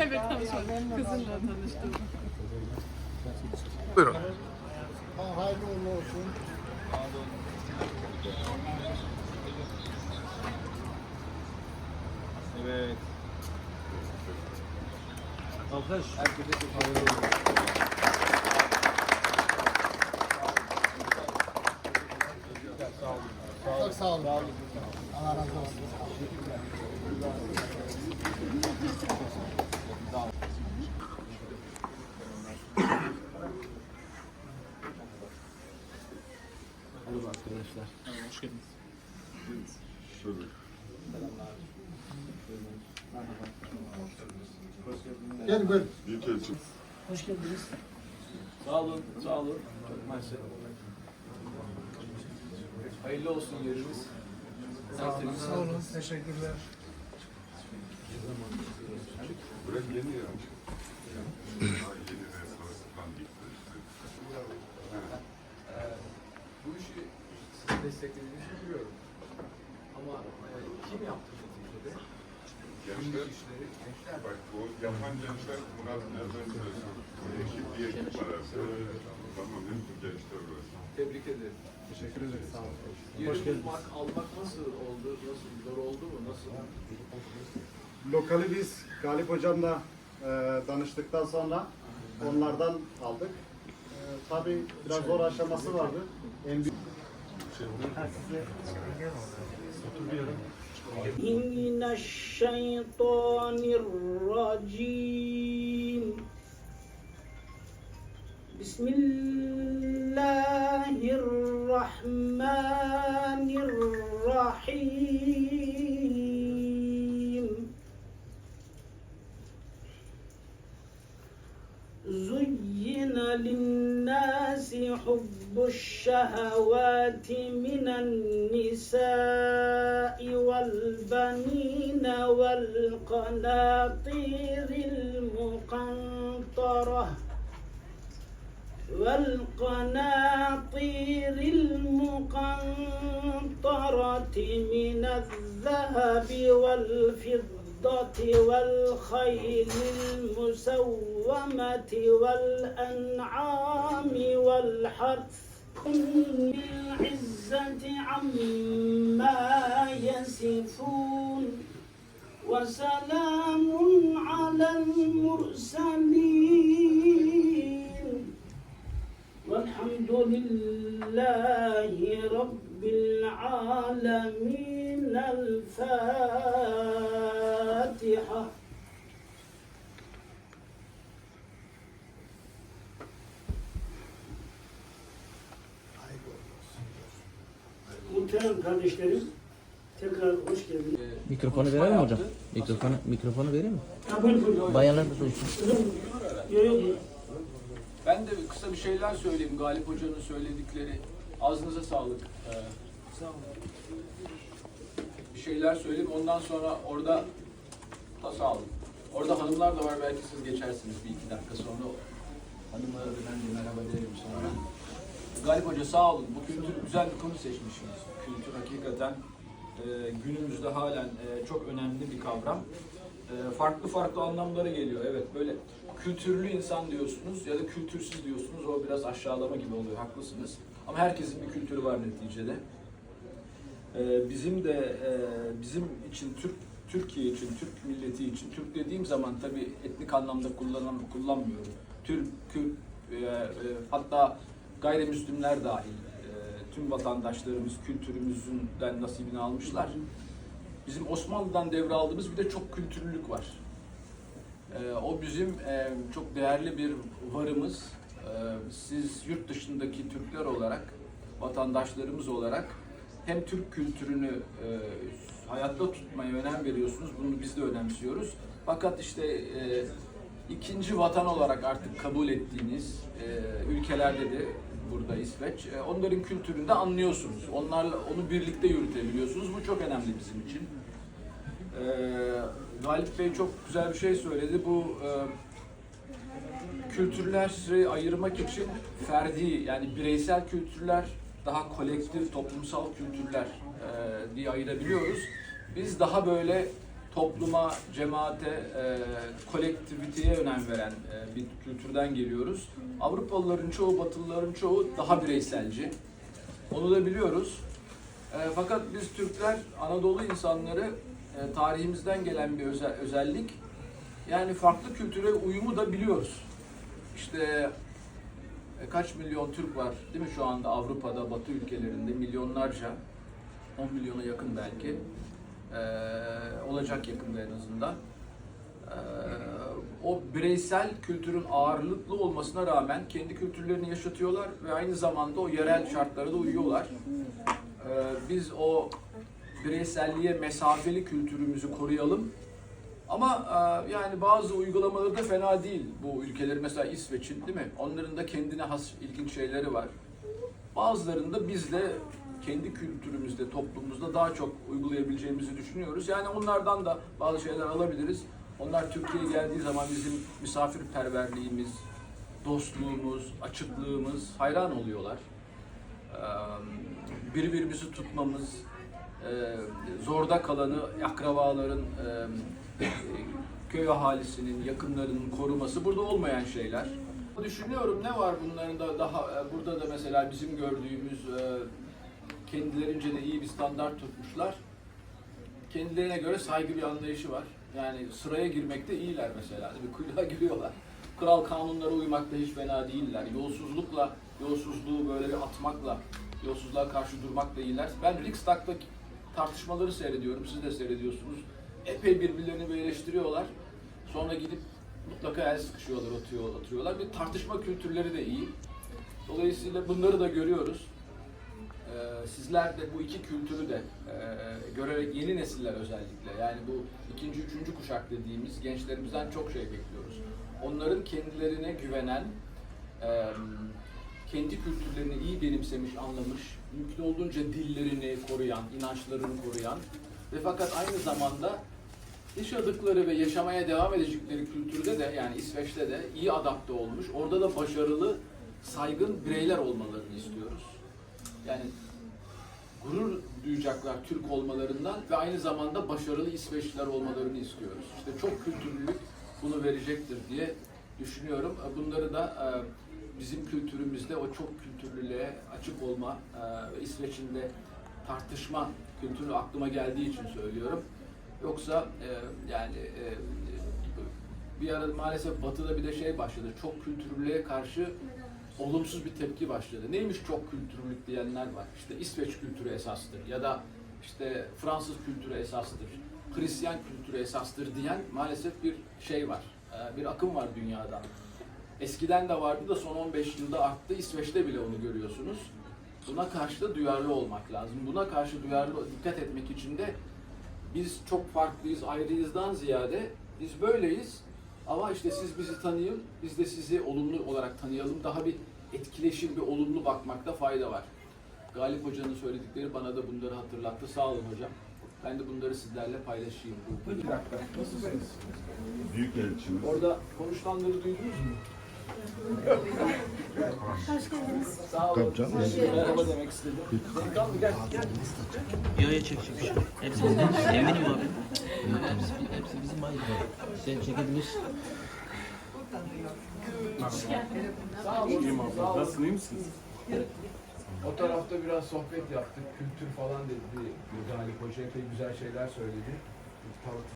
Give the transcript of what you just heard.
evet tanışmadım. Kızımla tanıştım. Buyurun. Ha, hayırlı uğurlu olsun. Evet. Alkış. Herkese teşekkür ederim. Çok sağ olun. Allah razı olsun. Merhaba arkadaşlar. Hoş geldiniz. Gel buyur. Sağ olun, sağ olun. Çok mersi. Hayırlı olsun yeriniz. Tertemiz. Sağ olun. Teşekkürler. Burası yeni ya. Daha yeni ve sonrasından gitti. Bu işi sizin desteklediğinizi biliyorum. Ama e, kim yaptı neticede? Gençler, gençler bak o yapan gençler Murat nereden söylüyor? Ekip bir ekip var aslında. Tamam hepsi gençler var. Tebrik ederim. Teşekkür ederim. Sağ olun. Hoş geldiniz. almak nasıl oldu? Nasıl? Zor oldu mu? Nasıl? Lokali biz Galip Hocam'la e, danıştıktan sonra onlardan aldık. E, tabii biraz zor aşaması vardı. En büyük من الشيطان الرجيم. بسم الله الرحمن زين للناس حب الشهوات من النساء والبنين والقناطير المقنطرة والقناطير المقنطرة من الذهب والفضة والخيل المسومة والأنعام والحرث العزة عما يصفون وسلام على المرسلين والحمد لله رب العالمين ha. Muhterem kardeşlerim, tekrar hoş geldiniz. Mikrofonu verelim mi hocam? Mikrofonu, mikrofonu vereyim mi? Ya buyur buyur. Bayanlar da duysun. Ben de kısa bir şeyler söyleyeyim. Galip Hoca'nın söyledikleri. Ağzınıza sağlık. Ee, bir şeyler söyleyeyim. Ondan sonra orada sağ olun. Orada hanımlar da var. Belki siz geçersiniz bir iki dakika sonra. Hanımlara da ben de merhaba derim sonra. Galip Hoca sağ olun. Bu kültür güzel bir konu seçmişsiniz. Kültür hakikaten e, günümüzde halen e, çok önemli bir kavram. E, farklı farklı anlamları geliyor. Evet böyle kültürlü insan diyorsunuz ya da kültürsüz diyorsunuz. O biraz aşağılama gibi oluyor. Haklısınız. Ama herkesin bir kültürü var neticede. E, bizim de e, bizim için Türk Türkiye için, Türk milleti için, Türk dediğim zaman tabii etnik anlamda kullanam, kullanmıyorum. Türk, Kürt, e, e, hatta gayrimüslimler dahil e, tüm vatandaşlarımız kültürümüzden nasibini almışlar. Bizim Osmanlı'dan devraldığımız bir de çok kültürlülük var. E, o bizim e, çok değerli bir varımız. E, siz yurt dışındaki Türkler olarak, vatandaşlarımız olarak hem Türk kültürünü e, hayatta tutmaya önem veriyorsunuz. Bunu biz de önemsiyoruz. Fakat işte e, ikinci vatan olarak artık kabul ettiğiniz e, ülkelerde de burada İsveç, e, onların kültürünü de anlıyorsunuz. Onlarla onu birlikte yürütebiliyorsunuz. Bu çok önemli bizim için. E, Galip Bey çok güzel bir şey söyledi. Bu e, kültürleri ayırmak için ferdi yani bireysel kültürler daha kolektif toplumsal kültürler e, diye ayırabiliyoruz. Biz daha böyle topluma, cemaate, e, kolektiviteye önem veren e, bir kültürden geliyoruz. Avrupalıların çoğu, Batılıların çoğu daha bireyselci. Onu da biliyoruz. E, fakat biz Türkler, Anadolu insanları e, tarihimizden gelen bir özel, özellik. Yani farklı kültüre uyumu da biliyoruz. İşte e, kaç milyon Türk var değil mi şu anda Avrupa'da, Batı ülkelerinde milyonlarca, 10 milyona yakın belki. E, olacak yakında en azından. E, o bireysel kültürün ağırlıklı olmasına rağmen kendi kültürlerini yaşatıyorlar ve aynı zamanda o yerel şartlara da uyuyorlar. E, biz o bireyselliğe mesafeli kültürümüzü koruyalım. Ama e, yani bazı uygulamaları da fena değil bu ülkeleri. Mesela İsveç'in değil mi? Onların da kendine has ilginç şeyleri var. Bazılarında bizle kendi kültürümüzde, toplumumuzda daha çok uygulayabileceğimizi düşünüyoruz. Yani onlardan da bazı şeyler alabiliriz. Onlar Türkiye'ye geldiği zaman bizim misafirperverliğimiz, dostluğumuz, açıklığımız hayran oluyorlar. Ee, birbirimizi tutmamız, e, zorda kalanı akrabaların, e, köy ahalisinin, yakınlarının koruması burada olmayan şeyler. Düşünüyorum ne var bunların da daha e, burada da mesela bizim gördüğümüz kendilerince de iyi bir standart tutmuşlar. Kendilerine göre saygı bir anlayışı var. Yani sıraya girmekte iyiler mesela. Bir kuyruğa giriyorlar. Kural kanunlara uymakta hiç fena değiller. Yolsuzlukla, yolsuzluğu böyle bir atmakla, yolsuzluğa karşı durmakla iyiler. Ben Riksdag'da tartışmaları seyrediyorum. Siz de seyrediyorsunuz. Epey birbirlerini böyle eleştiriyorlar. Sonra gidip mutlaka el sıkışıyorlar, oturuyor, oturuyorlar. Bir tartışma kültürleri de iyi. Dolayısıyla bunları da görüyoruz. Ee, sizler de bu iki kültürü de e, görerek yeni nesiller özellikle yani bu ikinci, üçüncü kuşak dediğimiz gençlerimizden çok şey bekliyoruz. Onların kendilerine güvenen, e, kendi kültürlerini iyi benimsemiş, anlamış, mümkün olduğunca dillerini koruyan, inançlarını koruyan ve fakat aynı zamanda yaşadıkları ve yaşamaya devam edecekleri kültürde de yani İsveç'te de iyi adapte olmuş, orada da başarılı, saygın bireyler olmalarını istiyoruz. Yani gurur duyacaklar Türk olmalarından ve aynı zamanda başarılı İsveçliler olmalarını istiyoruz. İşte çok kültürlülük bunu verecektir diye düşünüyorum. Bunları da e, bizim kültürümüzde o çok kültürlülüğe açık olma e, ve İsveç'in de tartışma kültürü aklıma geldiği için söylüyorum. Yoksa e, yani e, bir ara maalesef Batı'da bir de şey başladı. Çok kültürlülüğe karşı olumsuz bir tepki başladı. Neymiş çok kültürlülük diyenler var. İşte İsveç kültürü esastır ya da işte Fransız kültürü esastır, Hristiyan kültürü esastır diyen maalesef bir şey var. Ee, Bir akım var dünyada. Eskiden de vardı da son 15 yılda arttı. İsveç'te bile onu görüyorsunuz. Buna karşı da duyarlı olmak lazım. Buna karşı duyarlı dikkat etmek için de biz çok farklıyız, ayrıyızdan ziyade biz böyleyiz. Ama işte siz bizi tanıyın, biz de sizi olumlu olarak tanıyalım. Daha bir etkileşim, bir olumlu bakmakta fayda var. Galip Hoca'nın söyledikleri bana da bunları hatırlattı. Sağ olun hocam. Ben de bunları sizlerle paylaşayım. Bu bir dakika. Nasılsınız? Büyük elçimiz. Orada konuşulanları duydunuz mu? Sağ olun. Merhaba demek istedim. Gel, gel. Yo yo çek çek çek. Hepsi bizim. Eminim abi. Hepsi, hepsi bizim aynı. Sen çekebilirsin. Olun. Sağ olun. İyi misiniz? O tarafta biraz sohbet yaptık, kültür falan dedi Galip Hoca epey güzel şeyler söyledi.